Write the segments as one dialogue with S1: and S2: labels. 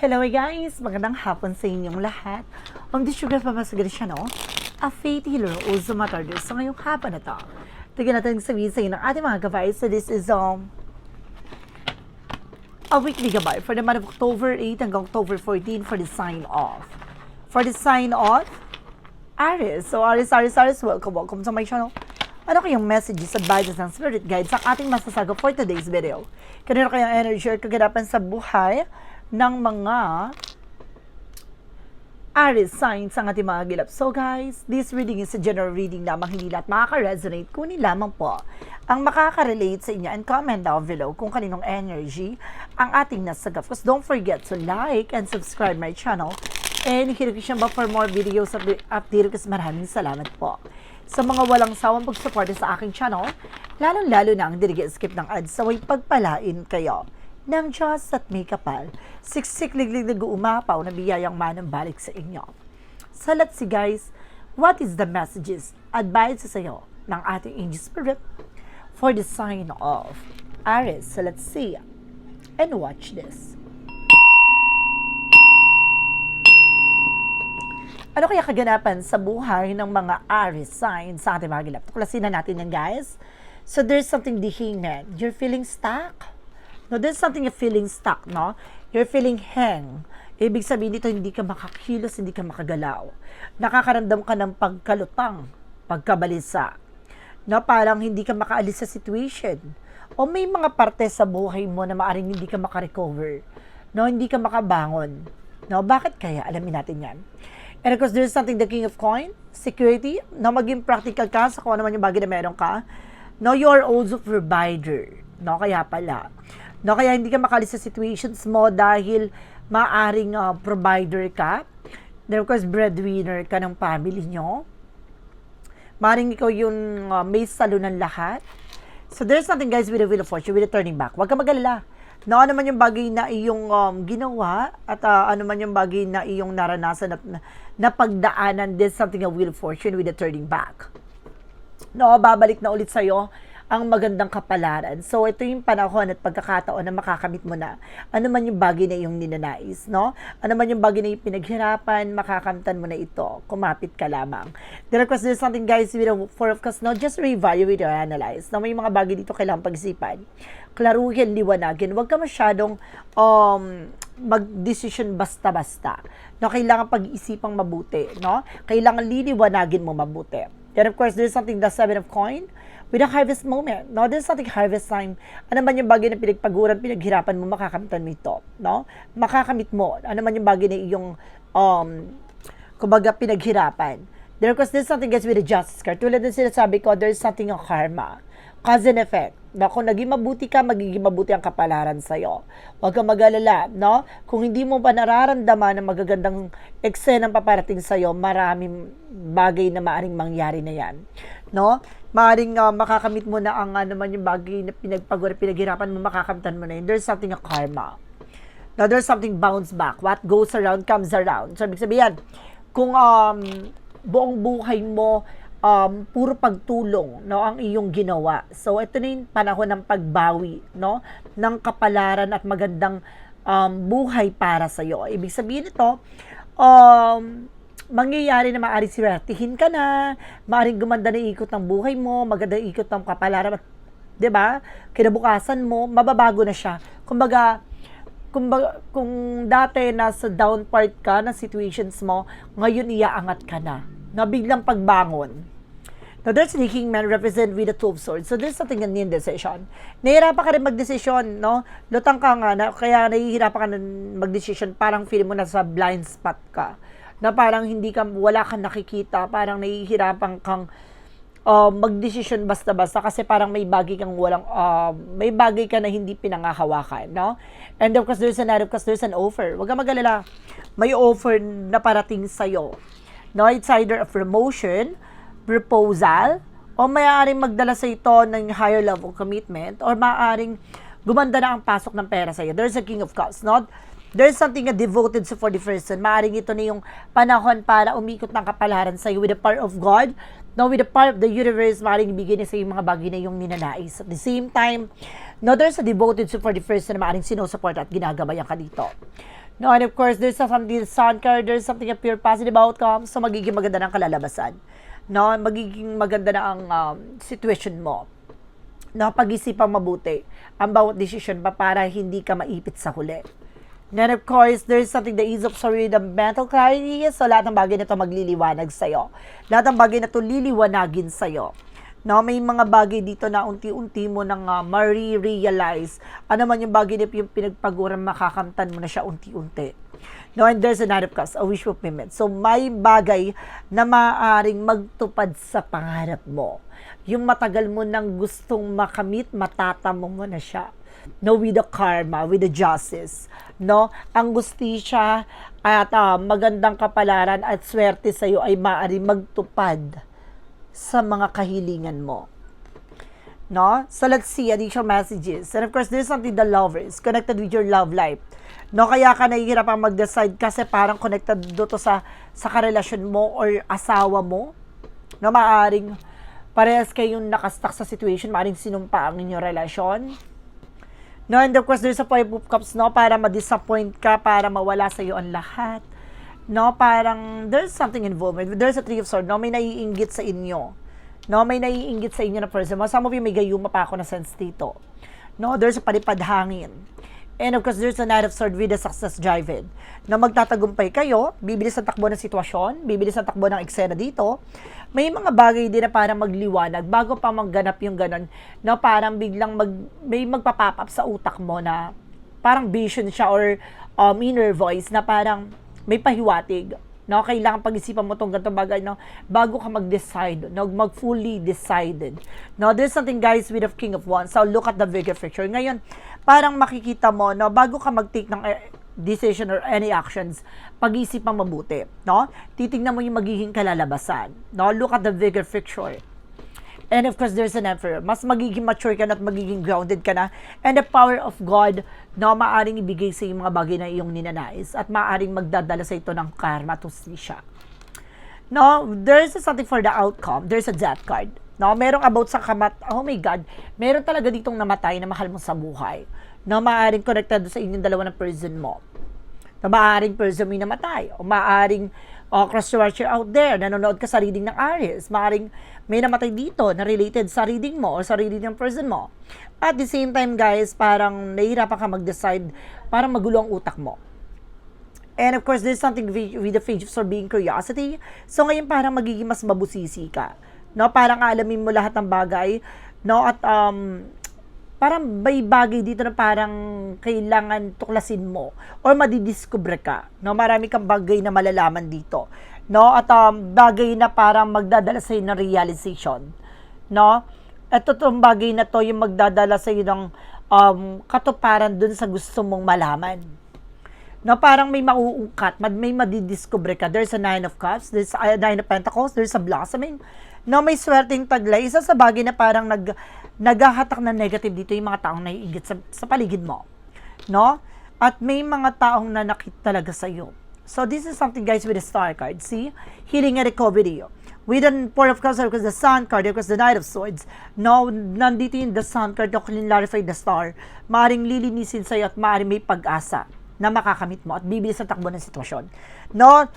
S1: Hello guys! Magandang hapon sa inyong lahat. Ang disugar pa sa siya, no? A faith healer o sumatarder sa ngayong hapon na to. Tignan natin sabihin sa inyo ng ating mga gabay. So this is um, a weekly gabay for the month of October 8 hanggang October 14 for the sign off. For the sign off, Aries. So Aries, Aries, Aries, welcome, welcome to my channel. Ano kayong messages, advices, and spirit guides sa ating masasaga for today's video? Kanino kayang energy or kaganapan sa buhay ng mga Aries signs ang ating mga gilap. So guys, this reading is a general reading lamang hindi lahat makaka-resonate. Kunin lamang po ang makaka-relate sa inyo and comment down below kung kaninong energy ang ating nasagap. Because don't forget to like and subscribe my channel and hit the ba for more videos of update kasi maraming salamat po sa mga walang sawang pagsuporta sa aking channel, lalong-lalo na ang dinigil-skip ng ads sa pagpalain kayo ng Diyos at may kapal, siksik-liglig nag-uumapaw na biyayang manang balik sa inyo. So let's see guys, what is the messages, advice sa iyo ng ating angel spirit for the sign of Aries. So let's see and watch this. Ano kaya kaganapan sa buhay ng mga Aries signs sa ating mga gilap? Tuklasin na natin yan, guys. So, there's something the hangman. You're feeling stuck? No, there's something you're feeling stuck, no? You're feeling hang. Ibig sabihin dito, hindi ka makakilos, hindi ka makagalaw. Nakakaramdam ka ng pagkalutang, pagkabalisa. No, parang hindi ka makaalis sa situation. O may mga parte sa buhay mo na maaring hindi ka makarecover. No, hindi ka makabangon. No, bakit kaya? Alamin natin yan. And of course, there's something the king of coin, security, na maging practical ka sa kung ano man yung bagay na meron ka. No, you are also provider. No, kaya pala. No, kaya hindi ka makalis sa situations mo dahil maaring uh, provider ka. Then of course, breadwinner ka ng family nyo. Maring ikaw yung uh, may salo ng lahat. So there's something guys with the wheel of fortune, with the turning back. Huwag ka magalala na ano man yung bagay na iyong um, ginawa at uh, ano man yung bagay na iyong naranasan at na, napagdaanan, there's something a wheel of fortune with the turning back. No, babalik na ulit sa'yo ang magandang kapalaran. So, ito yung panahon at pagkakataon na makakamit mo na ano man yung bagay na iyong ninanais, no? Ano man yung bagay na yung pinaghirapan, makakamtan mo na ito. Kumapit ka lamang. Of course, there's something, guys, with a four of cups, no? Just reevaluate or analyze. No, may mga bagay dito kailangan pag-isipan. Klaruhin, liwanagin. Huwag ka masyadong um, mag-decision basta-basta. No, kailangan pag-isipang mabuti, no? Kailangan liliwanagin mo mabuti. Then, of course, there's something, the seven of coin, with a harvest moment. No, there's something harvest time. Ano man yung bagay na pinagpaguran, pinaghirapan mo, makakamitan mo ito. No? Makakamit mo. Ano man yung bagay na iyong, um, kumbaga, pinaghirapan. There, because there's something gets with the justice card. Tulad ng sinasabi ko, there's something of karma. Cause and effect. No, kung naging mabuti ka, magiging mabuti ang kapalaran sa'yo. Huwag kang mag-alala, no? Kung hindi mo pa nararamdaman ng magagandang eksenang paparating sa'yo, maraming bagay na maaring mangyari na yan. No? Maaring uh, makakamit mo na ang ano man yung bagay na pinagpagod, pinaghirapan mo, makakamtan mo na yun. There's something a karma. Now, there's something bounce back. What goes around comes around. So, ibig sabihin, kung um, buong buhay mo, um, puro pagtulong no ang iyong ginawa. So ito na yung panahon ng pagbawi no ng kapalaran at magandang um, buhay para sa iyo. Ibig sabihin nito um, mangyayari na maaari swertihin ka na, maaring gumanda na ikot ng buhay mo, maganda ikot ng kapalaran 'di ba? Kinabukasan mo, mababago na siya. Kumbaga, kumbaga, kung dati nasa down part ka na situations mo, ngayon iaangat ka na. Na biglang pagbangon. Now, there's the Kingman represent with the Two of Swords. So, there's something in decision. Nahihirapan ka rin magdesisyon, no? Lutang ka nga, na, kaya nahihirapan ka na magdesisyon, parang feeling mo nasa blind spot ka. Na parang hindi ka, wala kang nakikita, parang nahihirapan kang uh, magdesisyon basta-basta kasi parang may bagay kang walang, uh, may bagay ka na hindi pinangahawakan, no? And of course, there's an of course, there's an offer. Huwag kang magalala. May offer na parating sa'yo. No, it's either a promotion, proposal, o maaaring magdala sa ito ng higher level commitment, or maaaring gumanda na ang pasok ng pera sa iyo. There's a king of cups, not? There's something a devoted for the person. Maaaring ito na yung panahon para umikot ng kapalaran sa iyo with the power of God, no, with the power of the universe, maaaring ibigay sa iyo mga bagay na yung ninanais. At the same time, no, there's a devoted for the person na maaaring sinusupport at ginagabayan ka dito. No, and of course, there's something sun card, there's something a pure positive outcome, so magiging maganda ng kalalabasan. No, magiging maganda na ang um, situation mo. No, pag-isipang mabuti ang bawat decision pa para hindi ka maipit sa huli. Then of course, there's something the ease of sorry, the mental clarity. So lahat ng bagay na ito magliliwanag sa'yo. Lahat ng bagay na ito liliwanagin sa'yo. No, may mga bagay dito na unti-unti mo nang uh, ma-realize. Ano man yung bagay na yung pinagpaguran, makakamtan mo na siya unti-unti. No, and there's a night of cups, a wish fulfillment. So, may bagay na maaaring magtupad sa pangarap mo. Yung matagal mo nang gustong makamit, matatamo mo na siya. No, with the karma, with the justice. No, ang gustisya at ah, magandang kapalaran at swerte sa'yo ay maaaring magtupad sa mga kahilingan mo. No? So let's see additional messages. And of course, there's something the lovers connected with your love life. No, kaya ka nahihirapang mag-decide kasi parang connected dito sa sa karelasyon mo or asawa mo. No, maaring parehas kayong nakastuck sa situation, maaring sinumpa ang inyong relasyon. No, and of course, there's a five of cups, no, para ma-disappoint ka, para mawala sa iyo ang lahat. No, parang there's something involved. There's a three of swords, no, may naiinggit sa inyo. No, may naiinggit sa inyo na person. Some of you may gayuma pa ako na sense dito. No, there's a palipad hangin. And of course, there's a Knight of Sword with a success driven. Na magtatagumpay kayo, bibilis ang takbo ng sitwasyon, bibilis ang takbo ng eksena dito. May mga bagay din na parang magliwanag bago pa magganap yung ganon, na parang biglang mag, may magpapap up sa utak mo na parang vision siya or um, inner voice na parang may pahiwatig. No, kailangan pag-isipan mo tong ganitong bagay no bago ka mag-decide, no, mag-fully decided. No, there's something guys with the King of Wands. So look at the bigger picture. Ngayon, parang makikita mo no bago ka mag-take ng eh, decision or any actions, pag-isipang mabuti, no? Titingnan mo yung magiging kalalabasan. No, look at the bigger picture. And of course, there's an emperor. Mas magiging mature ka na at magiging grounded ka na. And the power of God na maaring ibigay sa yung mga bagay na iyong ninanais at maaring magdadala sa ito ng karma to siya. No, there's something for the outcome. There's a death card. No, merong about sa kamat, oh my God, meron talaga ditong namatay na mahal mo sa buhay. Na maaring connected sa inyong dalawa ng person mo. Na maaring person mo namatay. O maaring uh, cross-watcher out there, nanonood ka sa reading ng Aries. Maaring may namatay dito na related sa reading mo or sa reading ng person mo. At the same time, guys, parang nahihirapan ka mag-decide, parang magulo ang utak mo. And of course, there's something with the phase of being curiosity. So ngayon parang magiging mas mabusisi ka. No, parang alamin mo lahat ng bagay, no, at um parang may bagay dito na parang kailangan tuklasin mo or madidiscover ka. No, marami kang bagay na malalaman dito. No, at um, bagay na parang magdadala sa ng realization. No? At itong bagay na to yung magdadala sa ng um, katuparan dun sa gusto mong malaman no, parang may mauungkat, may madidiscover ka. There's a Nine of Cups, there's a Nine of Pentacles, there's a blossoming. No, may swerteng taglay. Isa sa bagay na parang nag, naghahatak na negative dito yung mga taong naiingit sa, sa paligid mo. No? At may mga taong nanakit talaga sa iyo. So this is something guys with the star card. See? Healing and recovery. With the Four of Cups, because the Sun card, because the Knight of Swords. No, nandito yung the Sun card, yung clarify the star. Maaring lilinisin sa'yo at maaring may pag-asa na makakamit mo at bibilis ang takbo ng sitwasyon. No,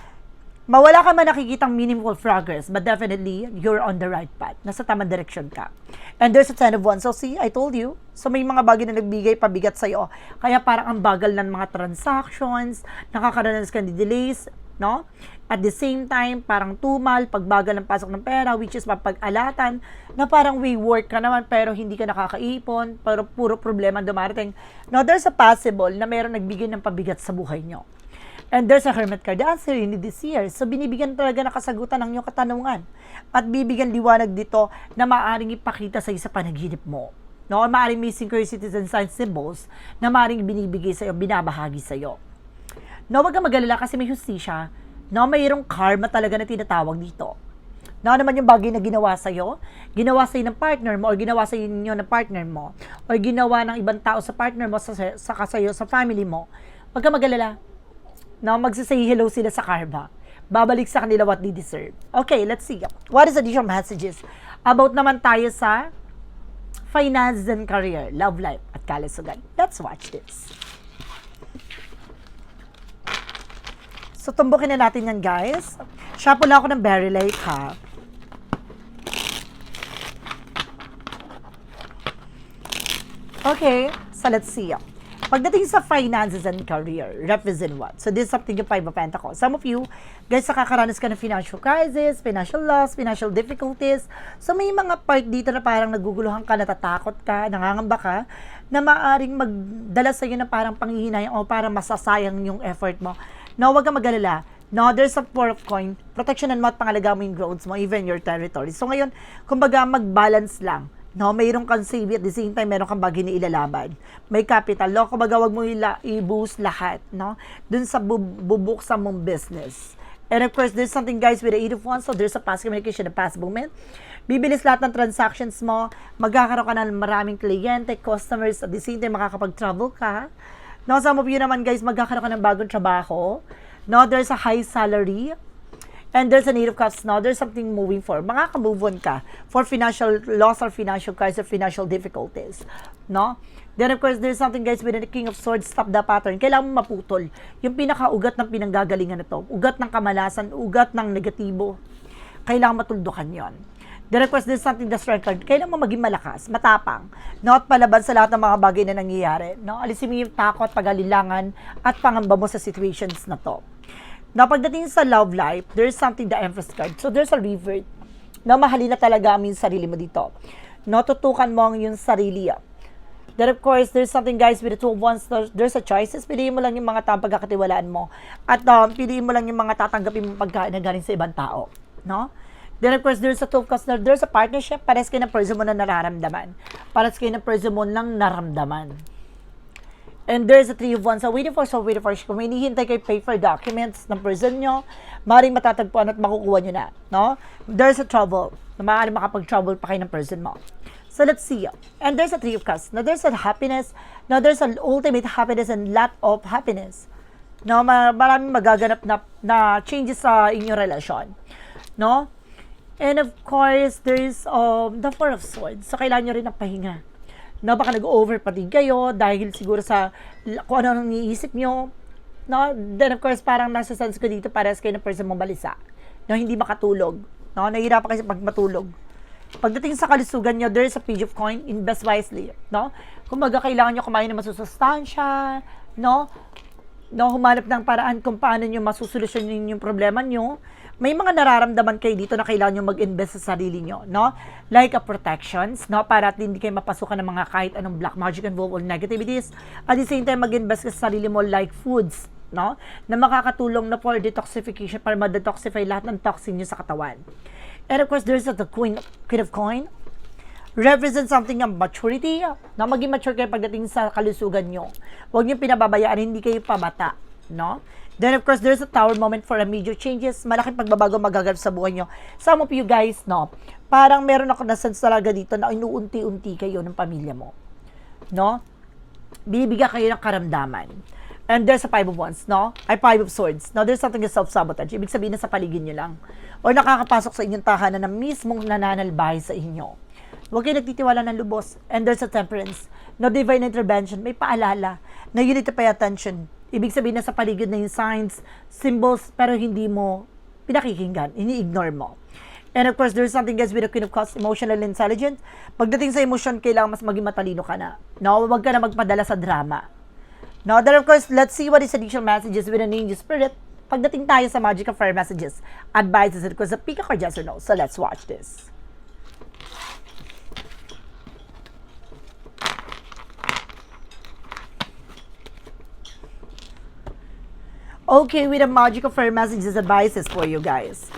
S1: mawala ka man nakikitang meaningful progress, but definitely, you're on the right path. Nasa tamang direction ka. And there's a ten of wands. So see, I told you. So may mga bagay na nagbigay pabigat sa'yo. Kaya parang ang bagal ng mga transactions, nakakaranas ka ng delays, no? At the same time, parang tumal, pagbagal ng pasok ng pera, which is mapag-alatan, na parang we work ka naman pero hindi ka nakakaipon, pero puro problema dumarating. Now, there's a possible na mayroong nagbigay ng pabigat sa buhay nyo. And there's a hermit card. The answer in this year. So, binibigyan talaga ng kasagutan ng iyong katanungan. At bibigyan liwanag dito na maaaring ipakita sa sa panaginip mo. No, maaaring may synchronicities and sign symbols na maaaring binibigay sa iyo, binabahagi sa iyo. No, wag kang magalala kasi may hustisya. No, mayroong karma talaga na tinatawag dito. No, ano naman yung bagay na ginawa sa iyo, ginawa sa ng partner mo or ginawa sa inyo ng partner mo or ginawa ng ibang tao sa partner mo sa sa kasayo sa family mo. Wag kang magalala. No, magsasay hello sila sa karma. Babalik sa kanila what they deserve. Okay, let's see. What is additional messages? About naman tayo sa finance and career, love life, at kalusugan. Let's watch this. So, tumbukin na natin yan, guys. Shuffle ako ng very late, ha? Okay, so let's see. Pagdating sa finances and career, represent what? So this is something yung Five of Pentacles. Some of you, guys, nakakaranas ka ng financial crisis, financial loss, financial difficulties. So may mga part dito na parang naguguluhan ka, natatakot ka, nangangamba ka, na maaring magdala sa iyo na parang panghihinayang o parang masasayang yung effort mo. No, wag kang mag-alala. No, there's a four of coin. Protection mo at pangalaga mo yung growths mo, even your territory. So ngayon, kumbaga mag-balance lang. No, mayroon kang save at the same time meron kang bagay na ilalaban. May capital. No, kumbaga wag mo ila, i-boost lahat, no? Dun sa bu- bubuksan mong business. And of course, there's something guys with the eight of wands, so there's a past communication, a past movement. Bibilis lahat ng transactions mo, magkakaroon ka ng maraming kliyente, customers, at the same time makakapag-travel ka. No, some of you naman guys, magkakaroon ka ng bagong trabaho. No, there's a high salary. And there's a need of cups now. There's something moving for. Makaka-move on ka for financial loss or financial crisis or financial difficulties. No? Then of course, there's something guys with the King of Swords, stop the pattern. Kailangan mo maputol. Yung pinaka-ugat ng pinanggagalingan na to. Ugat ng kamalasan, ugat ng negatibo. Kailangan matuldukan yon. Then of course, there's something the strength card. Kailangan mo maging malakas, matapang. No? At palaban sa lahat ng mga bagay na nangyayari. No? Alisin mo yung takot, pag-alilangan, at pangamba mo sa situations na to. Now, pagdating sa love life, there's something the Empress card. So, there's a revert. Na mahalin na talaga mo yung sarili mo dito. No, tutukan mo ang yung sarili. Then, of course, there's something, guys, with the two of wands, there's a choices. Piliin mo lang yung mga taong pagkakatiwalaan mo. At um, piliin mo lang yung mga tatanggapin mo pagkain na galing sa ibang tao. No? Then, of course, there's a two of cups, there's a partnership. Pares kayo ng person mo na nararamdaman. Pares kayo ng person mo lang naramdaman. And there's a three of wands. So, waiting for, so waiting for. Kung hinihintay kayo pay for documents ng person nyo, maaaring matatagpuan at makukuha nyo na. No? There's a trouble. Na maaaring makapag-trouble pa kayo ng person mo. So, let's see. And there's a three of cups. Now, there's a happiness. Now, there's an ultimate happiness and lot of happiness. No, ma- maraming magaganap na, na changes sa inyong relasyon. No? And of course, there's um, the Four of Swords. So, kailangan nyo rin ng pahinga na baka nag-overfatigue kayo dahil siguro sa kung ano ang iniisip nyo. No? Then of course, parang nasa sense ko dito pares kayo ng person mong balisa. No? Hindi makatulog. No? Nahihirapan kayo pag matulog. Pagdating sa kalusugan nyo, there is a page of coin, invest wisely. No? Kung maga kailangan nyo kumain ng masusustansya, no? No, humanap ng paraan kung paano nyo masusolusyonin yung problema nyo. May mga nararamdaman kayo dito na kailangan nyo mag-invest sa sarili nyo, no? Like a protections, no? Para at hindi kayo mapasukan ng mga kahit anong black magic involved or negativities. At the same time, mag-invest sa sarili mo like foods, no? Na makakatulong na for detoxification para ma-detoxify lahat ng toxin nyo sa katawan. And of course, there's the queen, queen of coin represent something ng maturity, na maging mature kayo pagdating sa kalusugan nyo. Huwag nyo pinababayaan, hindi kayo pabata, no? Then, of course, there's a tower moment for a major changes. Malaking pagbabago magaganap sa buhay nyo. Some of you guys, no, parang meron ako na sense talaga dito na inuunti-unti kayo ng pamilya mo. No? Bibigyan kayo ng karamdaman. And there's a five of wands, no? Ay, five of swords. Now, there's something self-sabotage. Ibig sabihin na sa paligid nyo lang. Or nakakapasok sa inyong tahanan na mismong nananalbahay sa inyo. Huwag kayo nagtitiwala ng lubos. And there's a temperance. No divine intervention. May paalala na you need to pay attention. Ibig sabihin na sa paligid na yung signs, symbols, pero hindi mo pinakikinggan. Ini-ignore mo. And of course, there's something guys with the Queen of Cups, emotional intelligent. Pagdating sa emotion, kailangan mas maging matalino ka na. No, huwag ka na magpadala sa drama. Now, then of course, let's see what is additional messages with an angel spirit. Pagdating tayo sa Magic of Fire messages, advices, and of course, the pick a card yes or no. So, let's watch this. Okay, with the Magic of messages, advices for you guys.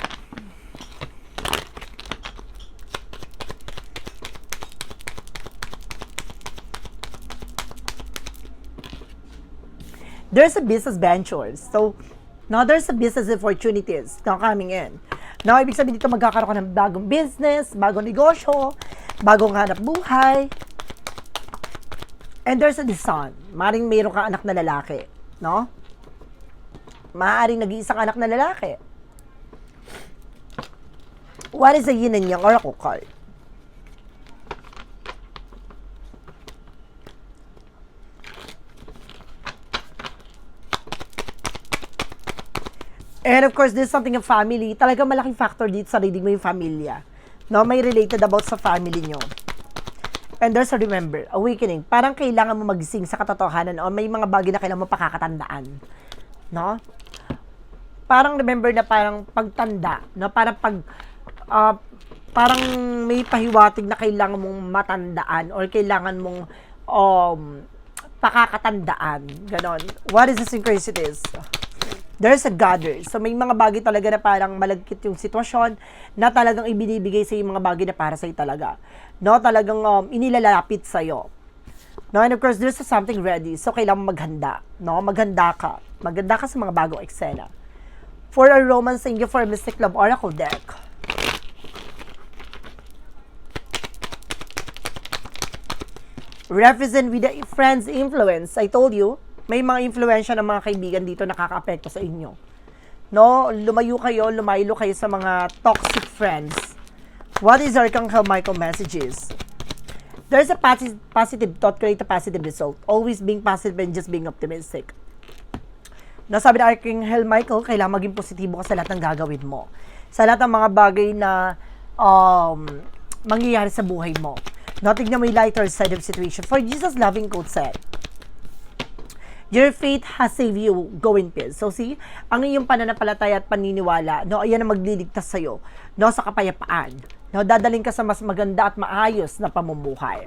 S1: there's a business ventures. So, now there's a business opportunities now coming in. Now, ibig sabihin dito magkakaroon ka ng bagong business, bagong negosyo, bagong hanap buhay. And there's a son. Maring mayroon ka anak na lalaki. No? Maaring nag-iisang anak na lalaki. What is the yin and yang oracle card? And of course, there's something of family. Talaga malaking factor dito sa reading mo yung familia. No, may related about sa family nyo. And there's a remember, awakening. Parang kailangan mo magising sa katotohanan o may mga bagay na kailangan mo pakakatandaan. No? Parang remember na parang pagtanda, no? Parang pag ah, parang may pahiwatig na kailangan mong matandaan or kailangan mong um, pakakatandaan. Ganon. What is the synchronicities? There's a gather. So, may mga bagay talaga na parang malagkit yung sitwasyon na talagang ibinibigay sa yung mga bagay na para sa'yo talaga. No? Talagang um, inilalapit sa'yo. No? And of course, there's something ready. So, kailangan maghanda. No? Maghanda ka. Maghanda ka sa mga bagong eksena. For a romance, thank you for a Mystic Love Oracle deck. represent with the friends influence. I told you, may mga influensya ng mga kaibigan dito nakaka-apekto sa inyo. No, lumayo kayo, lumaylo kayo sa mga toxic friends. What is Archangel Michael messages? There's a posi- positive thought create a positive result. Always being positive and just being optimistic. No, sabi ni Archangel Michael, kailangan maging positibo ka sa lahat ng gagawin mo. Sa lahat ng mga bagay na um, mangyayari sa buhay mo. No, tignan mo yung lighter side of situation. For Jesus' loving quote said, Your faith has saved you. Go in peace. So see, ang iyong pananampalataya at paniniwala, no, ayan ang magliligtas sa'yo, no, sa kapayapaan. No, dadaling ka sa mas maganda at maayos na pamumuhay.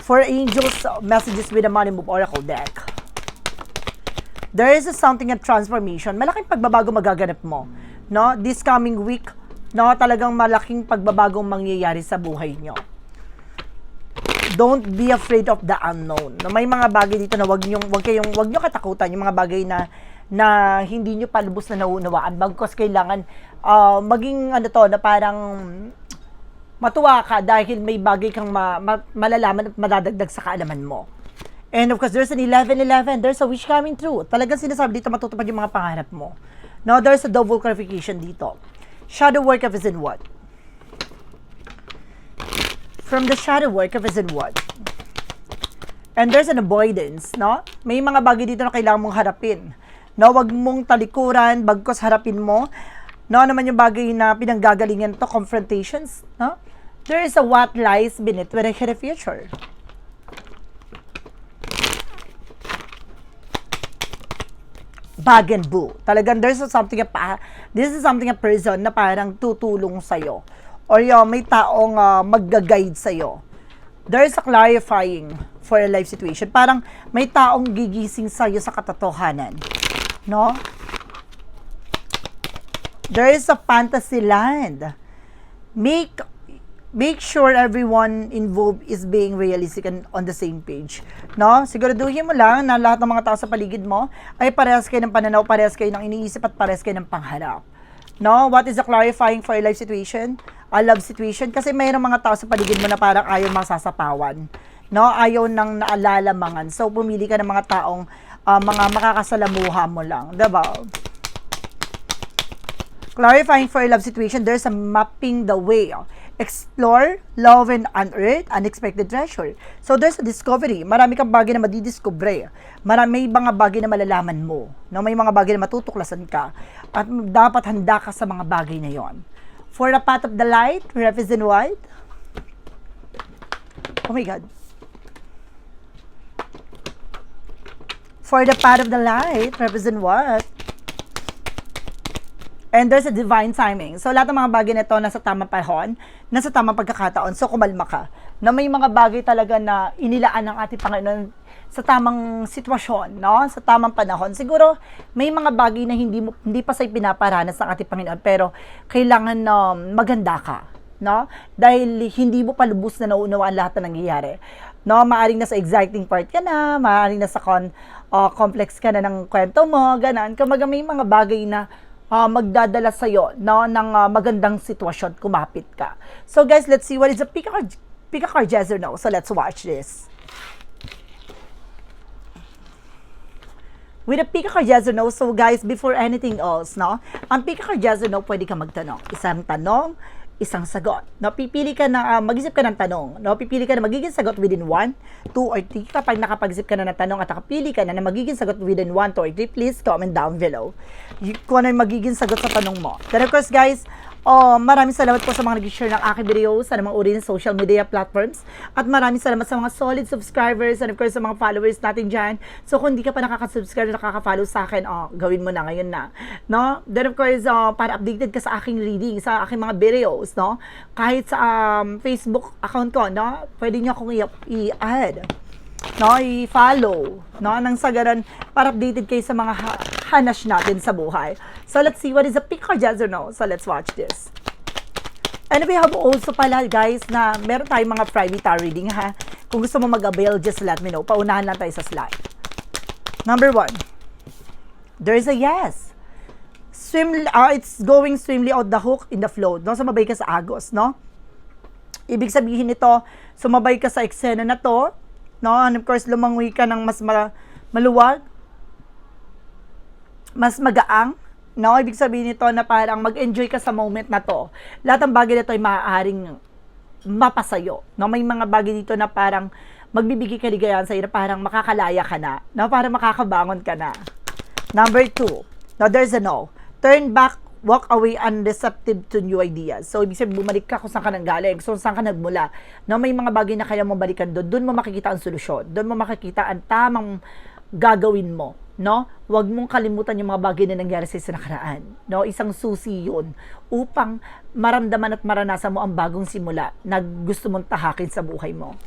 S1: For angels, messages with the money move oracle deck. There is a something of transformation. Malaking pagbabago magaganap mo. No, this coming week, no, talagang malaking pagbabagong mangyayari sa buhay nyo don't be afraid of the unknown. No, may mga bagay dito na wag niyo wag kayong wag niyo katakutan yung mga bagay na na hindi niyo palubos na nauunawaan bagkos kailangan ah, maging ano to na parang matuwa ka dahil may bagay kang ma, ma- malalaman at madadagdag sa kaalaman mo. And of course, there's an 11-11. There's a wish coming true. Talagang sinasabi dito matutupad yung mga pangarap mo. No, there's a double clarification dito. Shadow work of is in what? from the shadow work of is in what? And there's an avoidance, no? May mga bagay dito na kailangan mong harapin. No, wag mong talikuran, bagkos harapin mo. No, ano naman yung bagay na pinanggagalingan to, confrontations, no? There is a what lies beneath when a future. Bag and boo. Talagang there's something a this is something a person na parang tutulong sa'yo. Or yung may taong uh, magga-guide sa'yo. There's a clarifying for a life situation. Parang may taong gigising sa'yo sa katotohanan. No? There is a fantasy land. Make make sure everyone involved is being realistic and on the same page. No? Siguraduhin mo lang na lahat ng mga tao sa paligid mo ay parehas kayo ng pananaw, parehas kayo ng iniisip at parehas kayo ng pangharap. No? What is the clarifying for a life situation? A love situation? Kasi mayroong mga tao sa paligid mo na parang ayaw masasapawan. No? Ayaw nang naalalamangan. So, pumili ka ng mga taong ah, mga makakasalamuha mo lang. Diba? Clarifying for a love situation, there's a mapping the way. Explore, love, and unearth unexpected treasure. So, there's a discovery. Marami kang bagay na madidiscover. Marami mga bagay na malalaman mo. No? May mga bagay na matutuklasan ka. At dapat handa ka sa mga bagay na yon. For the path of the light, represent what? Oh my God. For the path of the light, represent what? And there's a divine timing. So, lahat ng mga bagay na ito nasa tamang panahon, nasa tamang pagkakataon. So, kumalma ka. Na may mga bagay talaga na inilaan ng ating Panginoon sa tamang sitwasyon, no? Sa tamang panahon. Siguro, may mga bagay na hindi, mo, hindi pa sa'yo pinaparanas ng ating Panginoon, pero kailangan na maganda ka, no? Dahil hindi mo palubos na nauunawaan lahat na nangyayari. No, maaring nasa exciting part ka na, maaring nasa con, uh, complex ka na ng kwento mo, ganun. Kumaga may mga bagay na uh, magdadala sa iyo no, ng uh, magandang sitwasyon kumapit ka. So guys, let's see what is the Pika card, Pika card yes or no. So let's watch this. With a Pika card yes or no, so guys, before anything else, no, ang Pika card yes or no, pwede ka magtanong. Isang tanong, isang sagot. No, pipili ka na, ah, mag-isip ka ng tanong. No, pipili ka na magiging sagot within 1, 2, or 3. Kapag nakapag-isip ka na ng tanong at nakapili ka na na magiging sagot within 1, 2, or 3, please comment down below. Y- kung ano yung magiging sagot sa tanong mo. Then of course guys, Oh, maraming salamat po sa mga nag-share ng aking video sa mga uri ng social media platforms. At maraming salamat sa mga solid subscribers and of course sa mga followers natin dyan. So kung hindi ka pa nakaka-subscribe, nakaka-follow sa akin, oh, gawin mo na ngayon na. No? Then of course, oh, para updated ka sa aking reading, sa aking mga videos, no? Kahit sa um, Facebook account ko, no? Pwede niyo akong i-add no, i-follow, no, nang sa para updated kayo sa mga ha- hanash natin sa buhay. So, let's see what is the pick or yes or no. So, let's watch this. And we have also pala, guys, na meron tayong mga private tarot reading, ha? Kung gusto mo mag-avail, just let me know. Paunahan lang tayo sa slide. Number one, there is a yes. Swim, uh, it's going swimly out the hook in the float. No? Sumabay ka sa agos, no? Ibig sabihin nito, sumabay ka sa eksena na to, no? And of course, lumangoy ka ng mas ma- maluwag, mas magaang, no? Ibig sabihin nito na parang mag-enjoy ka sa moment na to. Lahat ng bagay na to ay maaaring mapasayo, no? May mga bagay dito na parang magbibigay kaligayahan sa iyo na parang makakalaya ka na, no? Parang makakabangon ka na. Number two, no, there's a no. Turn back, walk away unreceptive to new ideas. So, ibig sabihin, bumalik ka kung saan ka nang galing, so saan ka nagmula. No, may mga bagay na kaya mo balikan doon, doon mo makikita ang solusyon. Doon mo makikita ang tamang gagawin mo. No? Huwag mong kalimutan yung mga bagay na nangyari sa nakaraan. No? Isang susi yun upang maramdaman at maranasan mo ang bagong simula na gusto mong tahakin sa buhay mo.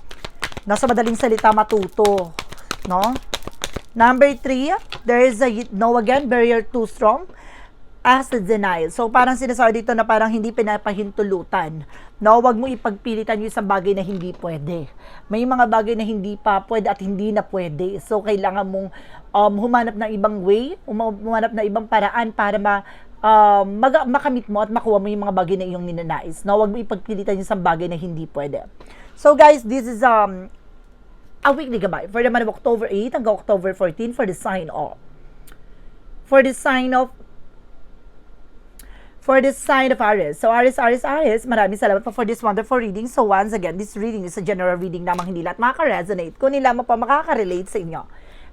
S1: Nasa madaling salita, matuto. No? Number three, there is a no again, barrier too strong as denial. So, parang sinasabi dito na parang hindi pinapahintulutan. No, wag mo ipagpilitan yung isang bagay na hindi pwede. May mga bagay na hindi pa pwede at hindi na pwede. So, kailangan mong um, humanap ng ibang way, huma- humanap ng ibang paraan para ma um, mag- makamit mo at makuha mo yung mga bagay na iyong ninanais. No, wag mo ipagpilitan yung isang bagay na hindi pwede. So, guys, this is um, a weekly gabay for the month of October 8 hanggang October 14 for the sign of for the sign of for the sign of Aries. So Aries, Aries, Aries, maraming salamat po for this wonderful reading. So once again, this reading is a general reading lamang hindi lahat makaka-resonate. Kung lamang pa makaka-relate sa inyo.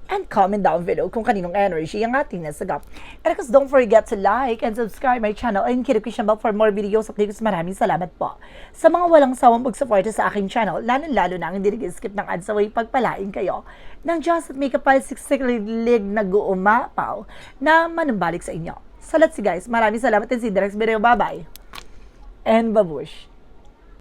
S1: And comment down below kung kaninong energy ang ating nasagap. And of course, don't forget to like and subscribe my channel and Kirikuishan Bell for more videos updates. Maraming salamat po. Sa mga walang sawang pagsuporta sa aking channel, lalo-lalo na ang hindi nag-skip ng ads away, pagpalain kayo ng Diyos at may kapal siksilig nag-uumapaw na manumbalik sa inyo. So let's guys, maraming salamat and see you next video. Bye-bye. And babush.